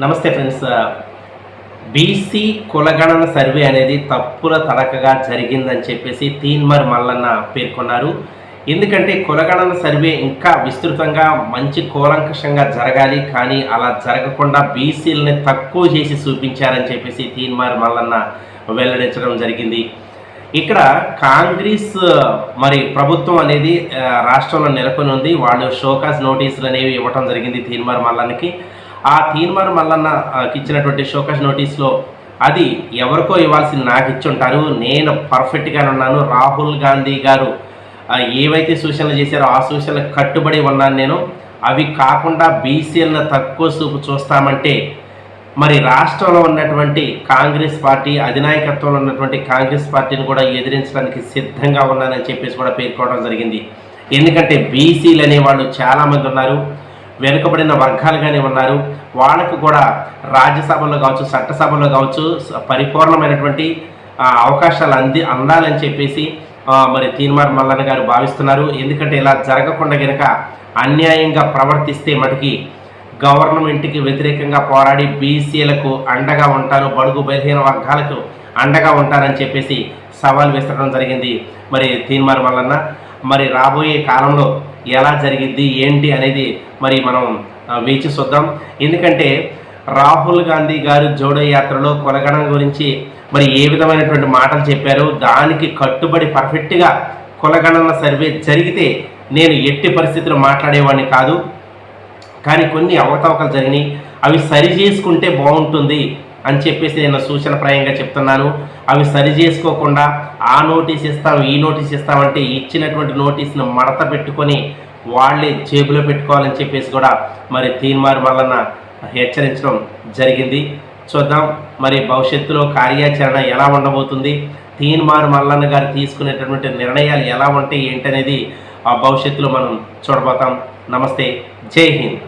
నమస్తే friends. BC కులగణన survey అనేది తప్పుల తడకగా జరిగిందని చెప్పేసి తీన్మర్ మల్లన్న పేర్కొన్నారు. ఎందుకంటే కులగణన సర్వే ఇంకా విస్తృతంగా మంచి కూలంకషంగా జరగాలి కానీ అలా జరగకుండా బీసీలని తక్కువ చేసి చూపించారని చెప్పేసి తీన్మార్ మల్లన్న వెల్లడించడం జరిగింది. ఇక్కడ కాంగ్రెస్ మరి ప్రభుత్వం అనేది రాష్ట్రంలో నెలకొని ఉంది వాళ్ళు షోకాస్ నోటీసులు అనేవి ఇవ్వటం జరిగింది తీన్మార్ మల్లన్నకి. ఆ తీన్మార్ మల్లన్న ఇచ్చినటువంటి షోకస్ నోటీస్లో అది ఎవరికో ఇవ్వాల్సింది నాకు ఇచ్చుంటారు నేను పర్ఫెక్ట్గానే ఉన్నాను. రాహుల్ గాంధీ గారు ఏవైతే సూచనలు చేశారో ఆ సూచనలకు కట్టుబడి ఉన్నాను నేను. అవి కాకుండా బీసీలను తక్కువ చూపు చూస్తామంటే మరి రాష్ట్రంలో ఉన్నటువంటి కాంగ్రెస్ పార్టీ అధినాయకత్వంలో ఉన్నటువంటి కాంగ్రెస్ పార్టీని కూడా ఎదిరించడానికి సిద్ధంగా ఉన్నానని చెప్పేసి కూడా పేర్కోవడం జరిగింది. ఎందుకంటే బీసీలు అనేవాళ్ళు చాలామంది ఉన్నారు. వెనుకబడిన వర్గాలుగానే ఉన్నారు. వాళ్ళకు కూడా రాజ్యసభలో కావచ్చు చట్టసభలో కావచ్చు పరిపూర్ణమైనటువంటి అవకాశాలు అంది అందాలని చెప్పేసి మరి తీన్మార్ మల్లన్న గారు భావిస్తున్నారు. ఎందుకంటే ఇలా జరగకుండా గనక అన్యాయంగా ప్రవర్తిస్తే మటుకి గవర్నమెంట్కి వ్యతిరేకంగా పోరాడి బీసీలకు అండగా ఉంటాను బడుగు బలహీన వర్గాలకు అండగా ఉంటారని చెప్పేసి సవాల్ విసరడం జరిగింది. మరి తీన్మార్ మల్లన్న మరి రాబోయే కాలంలో ఎలా జరిగింది ఏంటి అనేది మరి మనం వేచి చూద్దాం. ఎందుకంటే రాహుల్ గాంధీ గారు జోడో యాత్రలో కొలగడం గురించి మరి ఏ విధమైనటువంటి మాటలు చెప్పారో దానికి కట్టుబడి పర్ఫెక్ట్గా కులగణన సర్వే జరిగితే నేను ఎట్టి పరిస్థితులు మాట్లాడేవాడిని కాదు. కానీ కొన్ని అవకతవకలు జరిగినాయి. అవి సరి చేసుకుంటే బాగుంటుంది. అని చెప్పేసి నేను సూచనప్రాయంగా చెప్తున్నాను. అవి సరి చేసుకోకుండా ఆ నోటీస్ ఇస్తాం ఈ నోటీస్ ఇస్తామంటే ఇచ్చినటువంటి నోటీస్ను మడత పెట్టుకొని వాళ్ళే జేబులో పెట్టుకోవాలని చెప్పేసి కూడా మరి తీన్మార్ వలన హెచ్చరించడం జరిగింది. చూద్దాం మరి భవిష్యత్తులో కార్యాచరణ ఎలా ఉండబోతుంది తీన్మార్ మల్లన్న గారు తీసుకునేటటువంటి నిర్ణయాలు ఎలా ఉంటాయి ఏంటనేది ఆ భవిష్యత్తులో మనం చూడబోతాం. నమస్తే జై హింద్.